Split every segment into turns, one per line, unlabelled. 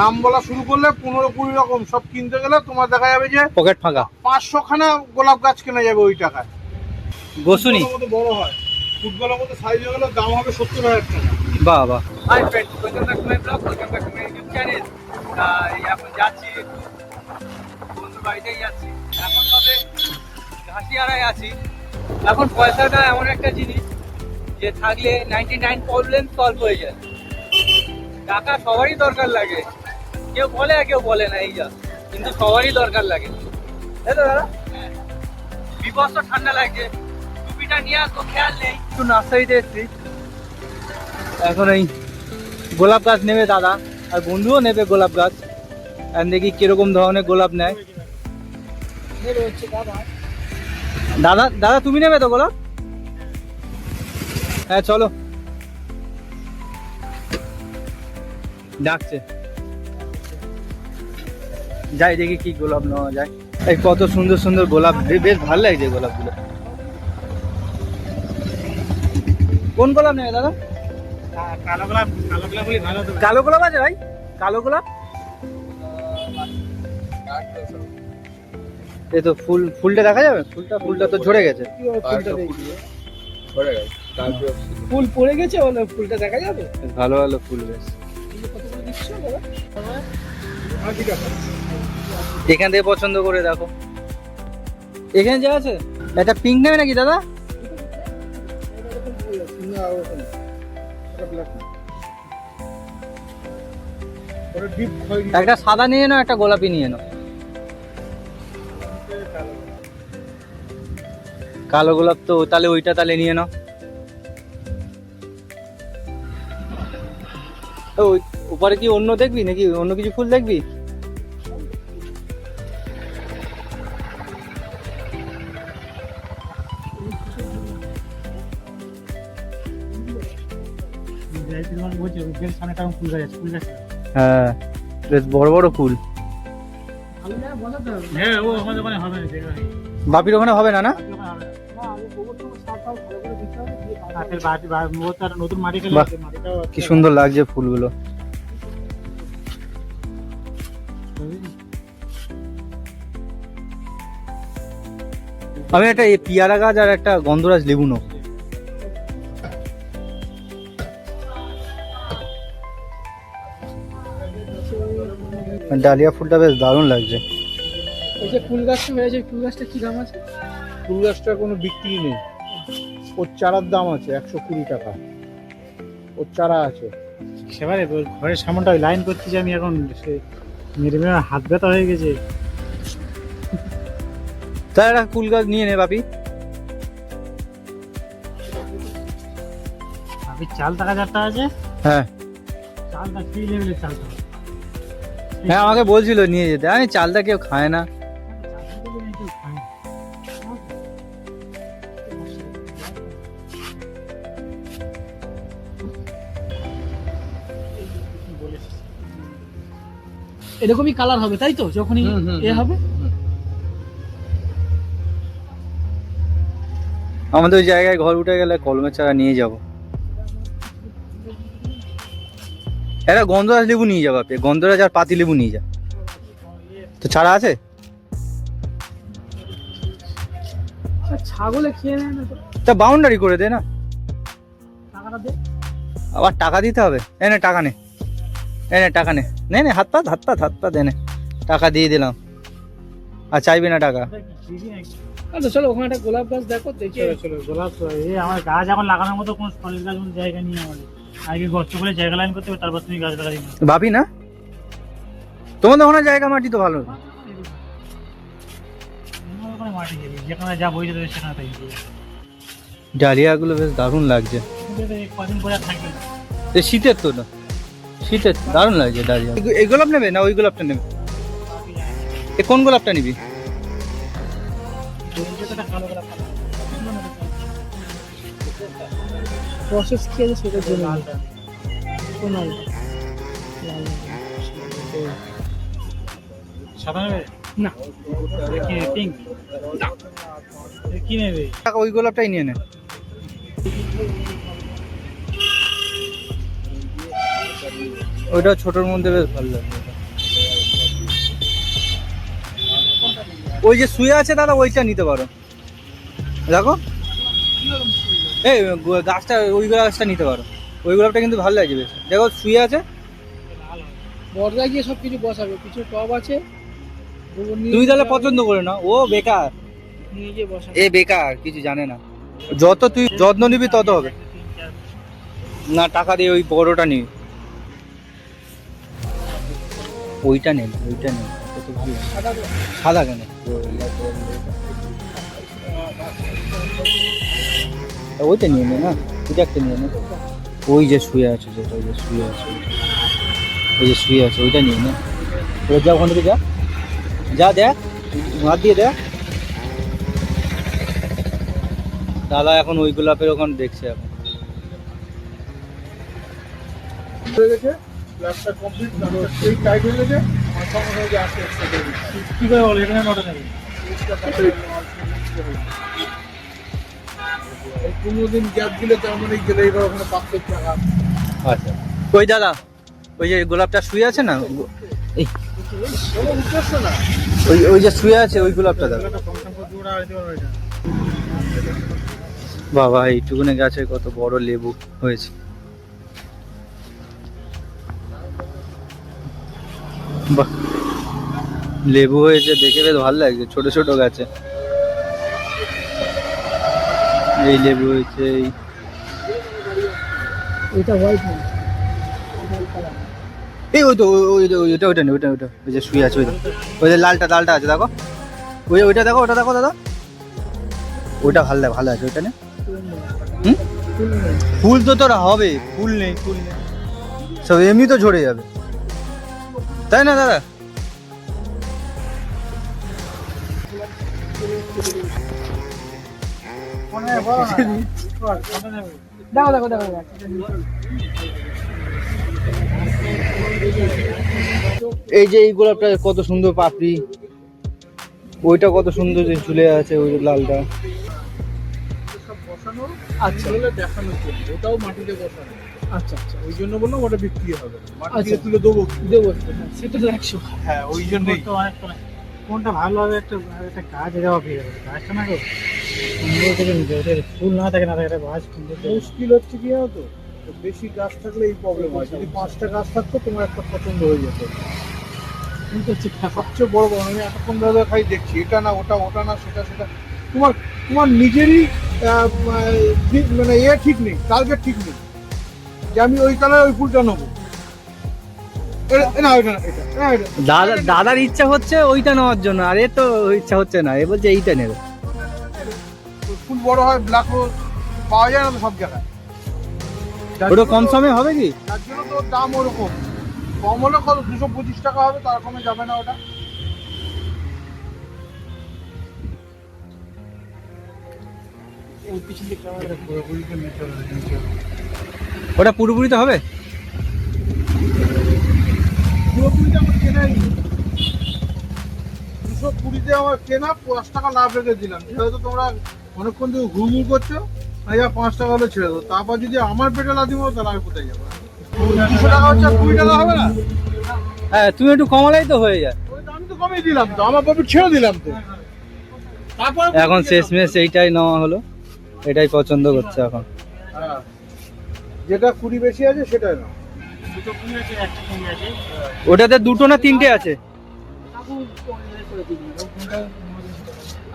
নাম বলা শুরু করলে পনেরো কুড়ি রকম সব কিনতে গেলে তোমার দেখা যাবে যে
পকেট ফাঁকা।
পাঁচশো খানা গোলাপ গাছ কেনা যাবে ওই টাকায়।
গোসুনি?
মতো বড় হয়। ফুটবলের মতো সাইজ হয়ে গেলে দাম হবে সত্তর হাজার টাকা।
বাহ বাহ।
Hi friend to my blog welcome back YouTube channel এখন যাচ্ছি বন্ধুর বাড়িতেই যাচ্ছি। এখন তবে ঘাসিয়ারায় আছি। এখন পয়সাটা এমন একটা জিনিস যে থাকলে নাইনটি নাইন প্রবলেম সলভ হয়ে যায়। টাকা সবারই দরকার লাগে। কেউ বলে, আর কেউ বলে না, এই যা। কিন্তু সবারই দরকার লাগে। তাই তো দাদা। বিভৎস ঠান্ডা লাগছে টুপিটা নিয়ে আসব, খেয়াল নেই।
একটু নার্সারিতে এসেছি। এখন এই গোলাপ গাছ নেবে দাদা, আর বন্ধুও নেবে গোলাপ গাছ। আর দেখি কীরকম ধরনের গোলাপ নেয়। দাদা দাদা, তুমি নেবে তো গোলাপ? হ্যাঁ চলো। ডাকছে। যাই দেখি কি গোলাপ নেওয়া যায়। এই কত সুন্দর সুন্দর গোলাপ বে- বেশ ভালো লাগছে গোলাপগুলো। কোন গোলাপ নেবে দাদা?
কালো গোলাপ কালো গোলাপ ভালো
কালো গোলাপ আছে ভাই? কালো গোলাপ? এই তো ফুল ফুলটা দেখা যাবে? ফুলটা ফুলটা তো ঝরে গেছে।
ফুল পড়ে গেছে ফুলটা দেখা যাবে?
ভালো ভালো ফুল বেশ এখান থেকে পছন্দ করে দেখো। এখানে যা আছে? একটা পিঙ্ক নেবে নাকি দাদা? একটা সাদা নিয়ে নাও, একটা গোলাপি নিয়ে নাও। কালো গোলাপ তো, তাহলে ওইটা তাহলে নিয়ে নাও। ওই উপরে কি অন্য দেখবি নাকি অন্য কিছু ফুল দেখবি? হ্যাঁ বেশ বড় বড় ফুল।
হ্যাঁ ও আমাদের ওখানে হবে না
বাপির ওখানে হবে না না?
নতুন মাটি
বাহ, কি সুন্দর লাগছে ফুলগুলো। আমি একটা এই পিয়ারা গাছ আর একটা গন্ধরাজ লেবু নেব। ডালিয়া ফুলটা বেশ দারুণ লাগছে।
এই যে ফুল গাছটা হয়েছে ফুল গাছটা কি দাম আছে?
ফুল গাছটার কোনো বিক্রি নেই। ওর চারার দাম আছে একশো কুড়ি টাকা। ওর চারা আছে।
সেবারে ওই ঘরের সামনটা ওই লাইন করতেছি আমি এখন সে মেরে মেরে হাত ব্যথা হয়ে গেছে।
একটা কুল গাছ নিয়ে নে বাপি।
আপনি চাল টাকা আছে?
হ্যাঁ।
চালটা কি লেভেলের চালটা
হ্যাঁ আমাকে বলছিল নিয়ে যেতে। আমি চালটা কেউ খায় না।
এরকমই কালার হবে তাই তো? যখনই এ হবে?
আমাদের ওই জায়গায় ঘর উঠে গেলে কলমের চারা নিয়ে যাব। একটা গন্ধরাজ লেবু নিয়ে যাব আপনি। গন্ধরাজ আর পাতি লেবু নিয়ে যা। তো ছাড়া আছে?
ছাগলে খেয়ে নেয় না তো?
তা বাউন্ডারি করে দে না।
টাকাটা দে।
আবার টাকা দিতে হবে। এ নে টাকা নে। এ নে টাকা নে। নে নে হাত পাত হাত পাত হাত পাত এনে টাকা দিয়ে দিলাম। আর চাইবি না টাকা?
আচ্ছা চলো ওখানে একটা গোলাপ গাছ দেখো দেখে।
চলো চলো গোলাপ এই আমার গাছ এখন লাগানোর মতো কোনো ফলের গাছ জায়গা নেই আমাদের আগে গর্ত করে জায়গা লাইন করতে হবে তারপর তুমি গাছ লাগাই
ভাবি না? তোমাদের ওখানে জায়গা মাটি তো ভালো।
মাটি যেখানে যা বইতে সেখানে তাই
ডালিয়াগুলো বেশ দারুণ লাগছে।
কদিন পরে থাকবে
শীতের তো না। শীতের দারুণ লাগছে ডালিয়া এই গোলাপ নেবে না ওই গোলাপটা নেবে? এ কোন গোলাপটা নিবি।
প্রসেস কি আছে সেটার জন্য না।
কি নেবে?
ওই গোলাপটাই নিয়ে নে। ওইটা ছোটোর মধ্যে বেশ ভালো লাগবে ওই যে শুয়ে আছে দাদা ওইটা নিতে পারো। দেখো। এই গাছটা ওই গাছটা নিতে পারো। ওই গোলাপটা কিন্তু ভালো লাগছে বেশ। দেখো শুয়ে আছে।
বর্দা গিয়ে সব কিছু বসাবে। কিছু টব আছে।
তুমি তাহলে পছন্দ করে না ও বেকার। এ বেকার কিছু জানে না। যত তুই যত্ন নিবি তত হবে। না টাকা দিয়ে ওই বড়টা নিবি। ওইটা নেই ওইটা নেই। কত ভালো। সাদা কেন? তা ওইটা নিয়ে নে না, ওইটা একটা নিয়ে নে। ওই যে শুয়ে আছে, যেটা, ওই যে শুয়ে আছে ওই যে শুয়ে আছে, ওইটা নিয়ে নে। ওই যা ওখান থেকে যা। যা দেখ হাত দিয়ে দেখ। দাদা এখন ওই গোলাপের ওখানে দেখছে এখন।
হয়ে গেছে? প্লাস্টার কমপ্লিট সেই টাইট হয়ে গেছে আমার সঙ্গে সঙ্গে আসতে আসতে করে দিচ্ছি।
কি করে বলো এখানে নটা
পনেরো দিন গ্যাপ দিলে তার মানে গেলে এবার ওখানে পাঁচশো টাকা
আচ্ছা। ওই দাদা? ওই যে গোলাপটা শুয়ে আছে না? এই। ওই ওই যে শুয়ে আছে ওই গোলাপটা দাদা। বাবা এইটুকুনে গাছে কত বড় লেবু হয়েছে। বাহ। লেবু হয়েছে দেখে বেশ ভালো লাগছে ছোট ছোট গাছে। এই লেবু হয়েছে এই।
হোয়াইট
এই ওই তো ওই- ওই ওই- ওইটা ওইটা নেই ওইটা ওইটা ওই যে শুয়ে আছে ওইটা ওই যে লালটা লালটা আছে দেখো। ওই ওইটা দেখো ওটা দেখো দাদা। ওইটা ভালো লাগে ভালো আছে ওইটা নে। হুম? ফুল তো তোর হবে ফুল নেই ফুল নেই। সব এমনি তো ঝরে যাবে। তাই না দাদা?
দেখো দেখো দেখো।
এই যে এই গোলাপটা কত সুন্দর পাপড়ি। ওইটা কত সুন্দর যে ঝুলে আছে ওই লালটা।
বসানো আচ্ছা। জন্য ওটাও মাটিতে বসানো
আচ্ছা আচ্ছা।
ওই জন্য বললাম ওটা বিক্রি হবে। মাটি
আচ্ছা।
দিয়ে তুলে দেবো।
দেবো সেটা তো একশো
হ্যাঁ ওই জন্যই।
তো কোনটা ভালো হবে একটা একটা গাছ দেওয়া পেয়ে যাবে গাছটা না গো সুন্দর থেকে নিতে হবে। ফুল না থাকে না থাকে একটা গাছ সুন্দর
মুশকিল হচ্ছে কি জানো তো? তো বেশি গাছ থাকলে এই প্রবলেম হয়। যদি পাঁচটা গাছ থাকতো তোমার একটা পছন্দ হয়ে যেত।
কিন্তু
সবচেয়ে বড় কথা আমি এতক্ষণ ধরে খাই দেখছি এটা না ওটা ওটা না সেটা সেটা। তোমার তোমার নিজেরই মানে ইয়ে ঠিক নেই টার্গেট ঠিক নেই। যে আমি ওই কালার ওই ফুলটা নেব।
দাদা দাদার ইচ্ছা হচ্ছে ওইটা নেওয়ার জন্য আর এ তো ইচ্ছা হচ্ছে না এ বলছে এইটা নেবে।
ফুল বড় হয় ব্ল্যাক পাওয়া যায় না তো সব জায়গায়।
ওটা কম সমে হবে কি?
তার জন্য তো ওর দাম ওরকম। কম হলে কত দুশো পঁচিশ টাকা হবে তার কমে যাবে না ওটা।
ওই পিছন দিকটা
ওটা পুরোপুরি তো হবে।
দুশো কুড়িতে আমার কেনা পাঁচ টাকা লাভ রেখে দিলাম যেহেতু তোমরা অনেকক্ষণ ঘুরঘুর করছ আমি যা পাঁচ টাকা হলে ছেড়ে দেবো। তারপর যদি আমার পেটে তাহলে আমি কোথায় যাব? দুশো টাকা হচ্ছে আর কুড়ি টাকা হবে না?
হ্যাঁ তুমি একটু কমালাই তো হয়ে যায়।
দাম তো কমিয়ে দিলাম তো আমার ছেড়ে দিলাম তো।
এখন শেষমেশ এইটাই নেওয়া হলো। এটাই পছন্দ করছে এখন।
হ্যাঁ। যেটা কুড়ি বেশি আছে সেটাই না
ওটাতে দুটো না তিনটে আছে?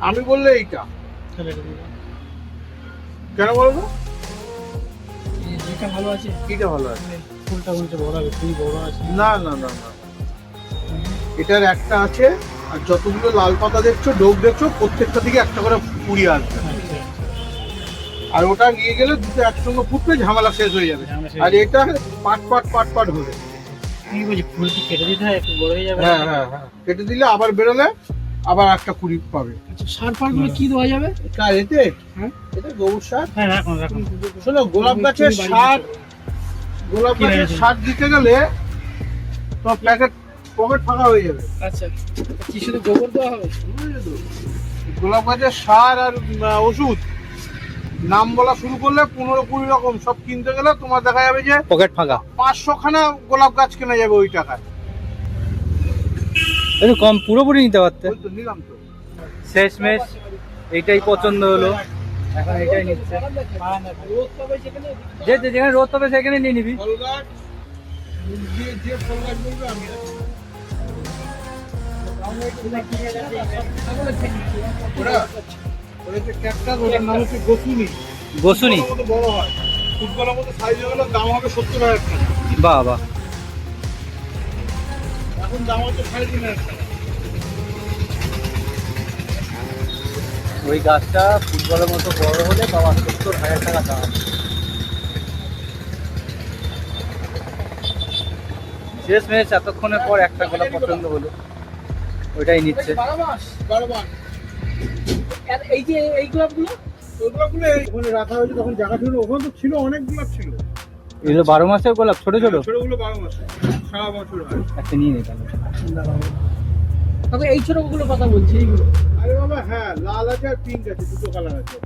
আমি বললে এইটা। কেন বলব?
যেটা ভালো আছে।
এইটা ভালো আছে।
ফুলটা বলছে বড় হবে ফুল বড় আছে।
না না না না। এটার একটা আছে আর যতগুলো লাল পাতা দেখছ ডোক দেখছ প্রত্যেকটা দিকে একটা করে কুড়ি আসবে।
আচ্ছা
আর ওটা নিয়ে গেলে দুটো একসঙ্গে ফুটবে ঝামেলা শেষ হয়ে যাবে। আর এটা পাট পাট পাট পাট হবে।
কেটে দিতে হয় একটু বড় হয়ে যাবে?
হ্যাঁ হ্যাঁ হ্যাঁ। কেটে দিলে আবার বেরোলে আবার একটা কুড়ি পাবে।
আচ্ছা সার ফারগুলো কি দেওয়া যাবে?
এটা এতে?
হ্যাঁ।
এটা গোবর সার?
হ্যাঁ
শোনো গোলাপ গাছের সার গোলাপ গাছের সার দিতে গেলে তো প্যাকেট পকেট ফাঁকা হয়ে যাবে।
আচ্ছা কি শুধু গোবর দেওয়া হবে?
গোলাপ গাছের সার আর ওষুধ নাম বলা শুরু করলে পনেরো কুড়ি রকম সব কিনতে গেলে তোমার দেখা যাবে যে
পকেট ফাঁকা।
পাঁচশো খানা গোলাপ গাছ কেনা যাবে ওই টাকায়।
একটু কম পুরোপুরি নিতে পারতে।
ওই তো নিলাম তো।
শেষমেশ এইটাই পছন্দ হলো। এখন এটাই নিচ্ছে। যে যে- যেখানে রোদ পাবে সেখানে নিয়ে নিবি।
ওরা গোসুনি
বাহ বাহ।
এখন দাম হচ্ছে সাড়ে তিন হাজার টাকা।
ওই গাছটা ফুটবলের মতো বড় হলে বাবা সত্তর হাজার টাকা দাম। শেষ মেশ এতক্ষণের পর একটা গোলাপ পছন্দ হলো। ওইটাই নিচ্ছে।
বারো মাস বারো মাস।
এই যে এই গোলাপগুলো?
ওখানে রাখা হয়েছে তখন জায়গা ছিল ওখানে তো ছিল অনেক গোলাপ ছিল।
এগুলো বারো মাসের গোলাপ ছোট ছোট?
ছোটগুলো বারো মাস সারা বছর হয়।
একটা নিয়ে নিতাম
তবে এই ছোটগুলো কথা বলছি এইগুলো।
আরে বাবা হ্যাঁ লাল আছে আর পিঙ্ক আছে দুটো কালার আছে।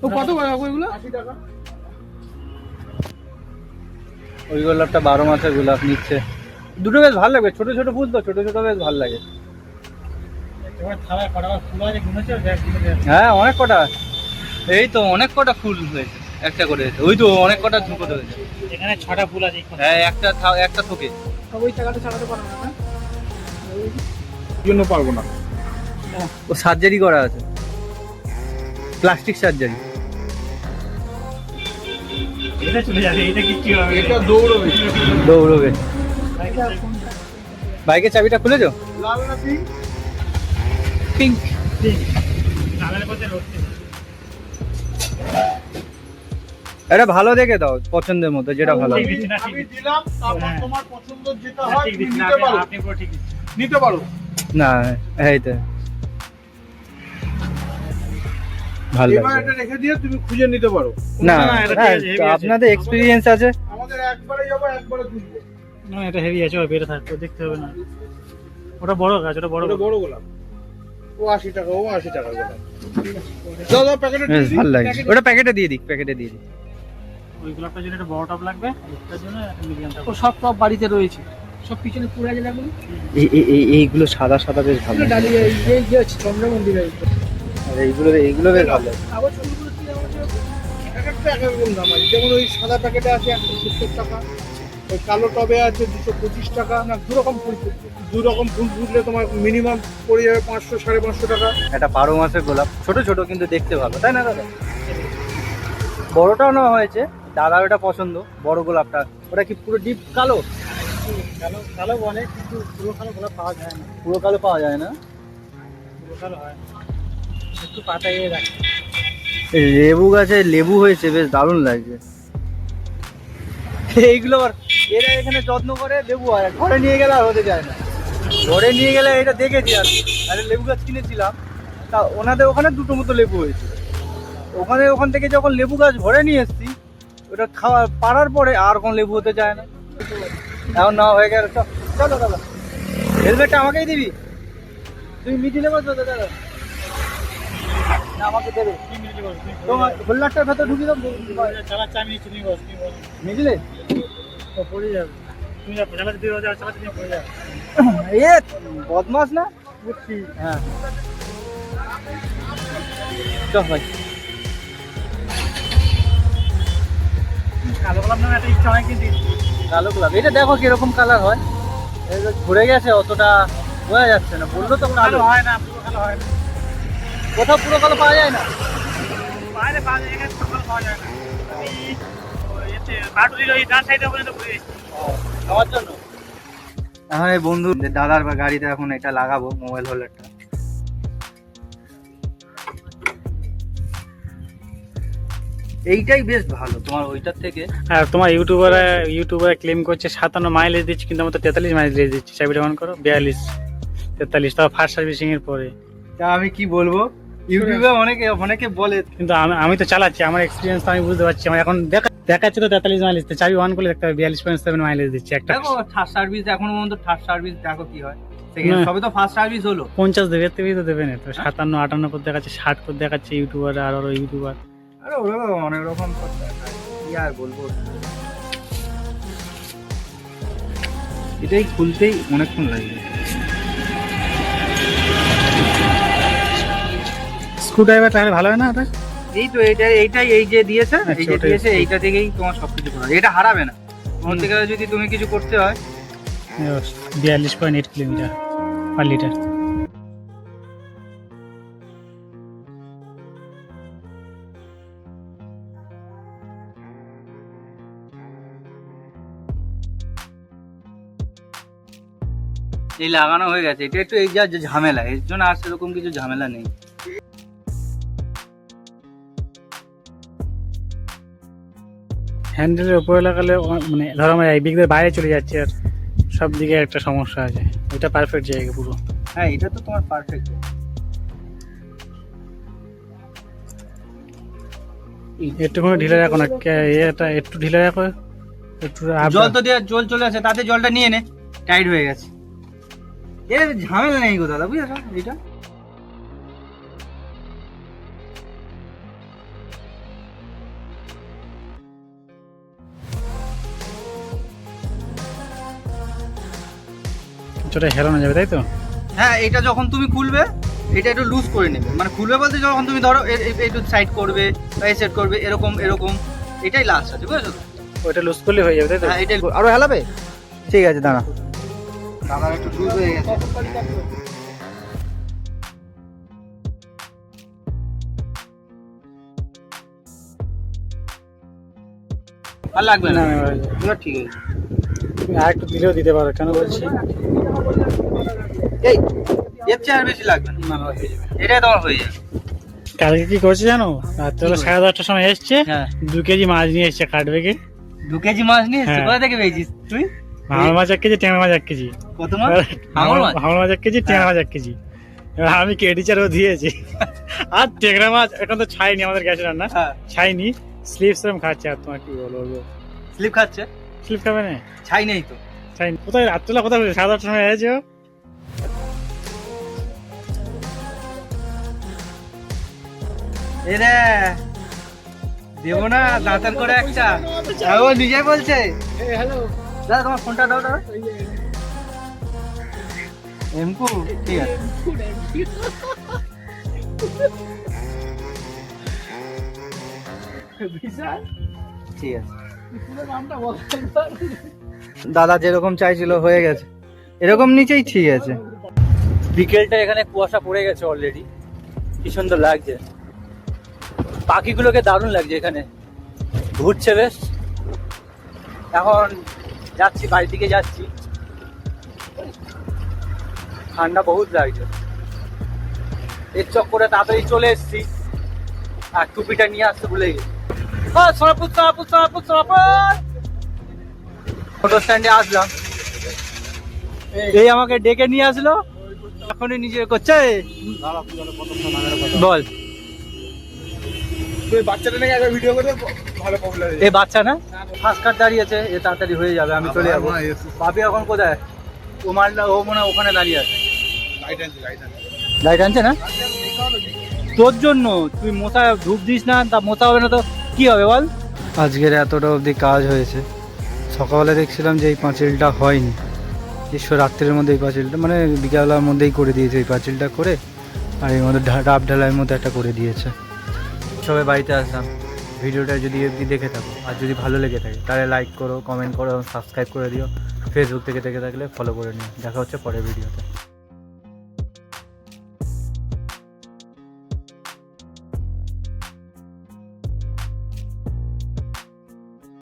তো কত ওইগুলো
আশি টাকা।
ওই গোলাপটা বারো মাসের গোলাপ নিচ্ছে। দুটো বেশ ভালো লাগবে ছোট ছোট ফুল তো ছোট ছোট বেশ ভালো লাগে
এবার থালায় কটা করে ফুল আছে গুনেছে দেখ গুনে
হ্যাঁ অনেক কটা। এই তো অনেক কটা ফুল হয়েছে একটা করে ওই তো অনেক কটা ঝুঁকো হয়েছে।
এখানে ছটা ফুল আছে
হ্যাঁ একটা একটা থোকে।
সব ওই টাকাটা না
জন্য পারব না।
ও সার্জারি করা আছে। Plastic surgery.
এটা চলে যাবে এটা কিচ্ছু হবে
এটা দৌড়বে।
দৌড়বে। বাইকের চাবিটা খুলেছো?
লাল না পিঙ্ক
রোডতে
এটা ভালো দেখে দাও পছন্দের মতো যেটা ভালো।
না
আমি দিলাম তারপর
হ্যাঁ।
তোমার পছন্দ যেটা হয় নিতে পারো।
আপনি- আপনি পুরো ঠিক দিচ্ছেন।
নিতে পারো।
না এই তো। ভালো
এবার এটা রেখে দিয়ে তুমি খুঁজে নিতে পারো।
না
না, এটা ঠিক
হ্যাঁ,
আছে, heavy
তো আপনাদের এক্সপিরিয়েন্স আছে।
আমাদের একবারে যাব একবারে তুলবো।
না এটা হেভি আছে বেড়ে থাকবে দেখতে হবে না। ওটা বড় গাছ ওটা বড়
বড় গোলাপ। ও আশি টাকা ও আশি টাকা
বেশ ভালো লাগে ওটা প্যাকেটে দিয়ে দিক প্যাকেটে দিয়ে দিক
ওই গোলাপটার জন্য একটা বড় টপ লাগবে এটার জন্য মিডিয়াম টপ
ও সব টপ বাড়িতে রয়েছে। সব পিছনে পুরা
এই- এই এইগুলো সাদা সাদা বেশ ভালো।
ডালিয়া এই যে আছে চন্দ্র
আর এইগুলো এইগুলো বেশ ভালো
আবার ফুলগুলো কি দাম আছে?
এক একটা এক এক রকম দাম আছে। যেমন ওই সাদা প্যাকেটে আছে একশো সত্তর টাকা। ওই কালো টবে আছে দুশো পঁচিশ টাকা না দু রকম ফুল দু রকম ফুল ফুটলে তোমার মিনিমাম পড়ে যাবে পাঁচশো সাড়ে পাঁচশো টাকা।
একটা বারো মাসের গোলাপ ছোট ছোট কিন্তু দেখতে ভালো তাই না দাদা? বড়টাও নেওয়া হয়েছে দাদার ওটা পছন্দ বড় গোলাপটা। ওটা কি পুরো ডিপ কালো?
কালো কালো বলে কিন্তু পুরো কালো গোলাপ পাওয়া যায় না।
পুরো কালো পাওয়া যায় না?
পুরো কালো হয়। একটু পাতায় রাখে।
লেবু গাছে লেবু হয়েছে বেশ দারুণ লাগছে। এইগুলো আবার এরা এখানে যত্ন করে লেবু আর ঘরে নিয়ে গেলে আর হতে যায় না। ঘরে নিয়ে গেলে এটা দেখেছি আর আরে লেবু গাছ কিনেছিলাম। তা ওনাদের ওখানে দুটো মতো লেবু হয়েছে। ওখানে ওখান থেকে যখন লেবু গাছ ঘরে নিয়ে এসেছি ওটা খাওয়া পাড়ার পরে আর কোনো লেবু হতে যায় না। এখন না হয়ে গেল চল, চলো দাদা। হেলমেটটা আমাকেই দিবি? তুমি মিডিলে বসো দাদা। আমাকে দেবে। তোমার হোল্ডারটার ভেতর ঢুকিয়ে দাও। মিডিলে
পড়ে যাবে। তুমি চালাতে দিয়ে যাও চালাতে দিয়ে পড়ে যাবে।
এ বদমাস না?
বুঝছি।
হ্যাঁ। চল ভাই।
কালো গোলাপ নামে একটা ইচ্ছা অনেক কিন্তু।
কালো গোলাপ। এটা দেখো কীরকম কালার হয়। ঘুরে গেছে অতটা বোঝা যাচ্ছে না। বলল তো কালো
হয় না পুরো কালো হয় না।
কোথাও পুরো কালো পাওয়া যায় না?
বাইরে পাওয়া যায় এখানে পাওয়া যায় না। বাটুলির ওই ডান সাইডে পর্যন্ত ঘুরে
আমার জন্য? বন্ধু দাদার বা গাড়িতে এখন এটা লাগাবো মোবাইল হোল্ডারটা এইটাই বেশ ভালো তোমার ওইটার থেকে।
আর তোমার ইউটিউবার ইউটিউবার ক্লেম করছে সাতান্ন মাইলেজ দিচ্ছে কিন্তু আমার তো তেতাল্লিশ মাইলেজ দিচ্ছে। চাবিটা অন করো বিয়াল্লিশ তেতাল্লিশ তাও ফার্স্ট সার্ভিসিং এর পরে।
তা আমি কি বলব? ইউটিউবে অনেকে অনেকে বলে
কিন্তু আমি আমি তো চালাচ্ছি আমার এক্সপিরিয়েন্স তো আমি বুঝতে পারছি। আমার এখন দেখা দেখাচ্ছে তো তেতাল্লিশ মাইলেজ চাবি অন করলে দেখতে হবে বিয়াল্লিশ পয়েন্ট সেভেন মাইলেজ দিচ্ছে একটা।
দেখো থার্ড সার্ভিস এখনও পর্যন্ত থার্ড সার্ভিস দেখো কি হয়। সেকেন্ড
না।
সবে তো ফার্স্ট সার্ভিস হলো।
পঞ্চাশ দেবে এর থেকেই তো দেবে না। তো সাতান্ন আটান্ন করে দেখাচ্ছে ষাট করে দেখাচ্ছে ইউটিউবার আর আরও ইউটিউবার
আরে ওরা অনেক রকম কি আর বলব? এটাই খুলতেই অনেকক্ষণ লাগবে।
স্ক্রু ড্রাইভার তাহলে ভালো হয় না ওটা?
এই তো এইটা এইটাই এই যে দিয়েছে এই
আচ্ছা,
যে দিয়েছে এইটা থেকেই তোমার সবকিছু করা এটা হারাবে না।
হুম।
থেকে যদি তুমি কিছু করতে হয়
বিয়াল্লিশ point eight kilometre per litre
এই লাগানো হয়ে গেছে। এটা একটু এই যা ঝামেলা এর জন্য আর সেরকম কিছু ঝামেলা নেই।
হ্যান্ডেলের উপরে লাগালে মানে ধরো আমার দিয়ে বাইরে চলে যাচ্ছে আর সব দিকে একটা সমস্যা আছে। এটা পারফেক্ট জায়গা পুরো।
হ্যাঁ এটা তো তোমার পারফেক্ট
একটুখানি ঢিলে রাখো না এটা একটু ঢিলে রাখো একটু
জল। তো দেওয়া জল চলে আসে তাতে জলটা নিয়ে নে টাইট হয়ে গেছে। এর ঝামেলা নেই গো দাদা বুঝেছ? এটা
কিছুটা হেলানো যাবে তাই তো?
হ্যাঁ এটা যখন তুমি খুলবে এটা একটু লুজ করে নেবে। মানে খুলবে বলতে যখন তুমি ধরো একটু সাইড করবে বা সেট করবে এরকম এরকম এটাই লাস্ট আছে বুঝেছ?
ওইটা লুজ করলে হয়ে যাবে তাই তো?
হ্যাঁ এটাই
আরও হেলাবে? ঠিক আছে দাঁড়া।
দাঁড়া একটু লুজ হয়ে গেছে। আর লাগবে না। ঠিক আছে।
তুমি আর একটু দিলেও দিতে পারো কেন বলছি?
এই এর চেয়ে আর বেশি লাগবে না।
না, না, হয়ে যাবে।
এটাই তোমার হয়ে যাবে।
কালকে কি করছে জানো? রাত্রেবেলা সাড়ে দশটার সময় এসছে
হ্যাঁ।
দু কেজি মাছ নিয়ে এসছে কাটবে কি
দু কেজি মাছ নিয়ে এসছো?
হ্যাঁ।
কোথা থেকে পেয়েছিস তুই?
ভাঙল মাছ এক কেজি ট্যাংরা মাছ এক কেজি।
কত মাছ?
এক কেজি ট্যাংরা মাছ এক কেজি। এবার আমি কেটি চারও দিয়েছি। আর ট্যাংরা মাছ এখন তো ছাইনি আমাদের গ্যাসের রান্না।
হ্যাঁ।
ছাইনি স্লিপ সেরম খাচ্ছে আর তোমার কি বলব?
স্লিপ খাচ্ছে?
স্লিপ খাবে না?
ছাই নেই তো।
ছাইনি কোথায় রাত্রেবেলা কোথায় সাড়ে দশটার সময় ও?
এ রে দেবো না দাঁতার করে একটা। ও নিজেই বলছে। হ্যালো দাদা তোমার ফোনটা দাও দাদা। এমকু ঠিক আছে। ঠিক আছে। দাদা যেরকম চাইছিল হয়ে গেছে। এরকম নিচেই ঠিক আছে। বিকেলটা এখানে কুয়াশা পড়ে গেছে অলরেডি কি সুন্দর লাগছে। পাখিগুলোকে দারুণ লাগছে এখানে। ঘুরছে বেশ। এখন যাচ্ছি বাড়ির দিকে যাচ্ছি। ঠান্ডা বহুত লাগছে। এর চক্করে তাড়াতাড়ি চলে এসেছি। আর টুপিটা নিয়ে আসতে ভুলে গেছি। সোনাপুর সোনাপুর সোনাপুর সোনাপুর অটো স্ট্যান্ডে আসলাম। এই আমাকে ডেকে নিয়ে আসলো। এখনই নিজে করছে। বল। এ বাচ্চা না? ফার্স্ট কার্ড দাঁড়িয়েছে এ তাড়াতাড়ি হয়ে যাবে আমি চলে যাব। পাপি এখন কোথায়? ও মালটা ও মনে ওখানে দাঁড়িয়ে আছে। লাইট আনছে না? তোর জন্য তুই মোতা ধূপ দিস না তা মোতা হবে না তো। কি হবে বল?
আজকের এতটা অবধি কাজ হয়েছে। সকালে দেখছিলাম যে এই পাঁচিলটা হয়নি। ঈশ্বর, রাত্রের মধ্যে এই পাঁচিলটা মানে বিকালবেলার মধ্যেই করে দিয়েছে এই পাঁচিলটা করে, আর এর মধ্যে ডাব ঢালাইয়ের মধ্যে একটা করে দিয়েছে। সবাই বাড়িতে আসলাম। ভিডিওটা যদি অবধি দেখে থাকো, আর যদি ভালো লেগে থাকে, তাহলে লাইক করো কমেন্ট করো সাবস্ক্রাইব করে দিও। ফেসবুক থেকে দেখে থাকলে ফলো করে নিও। দেখা হচ্ছে পরের ভিডিওতে।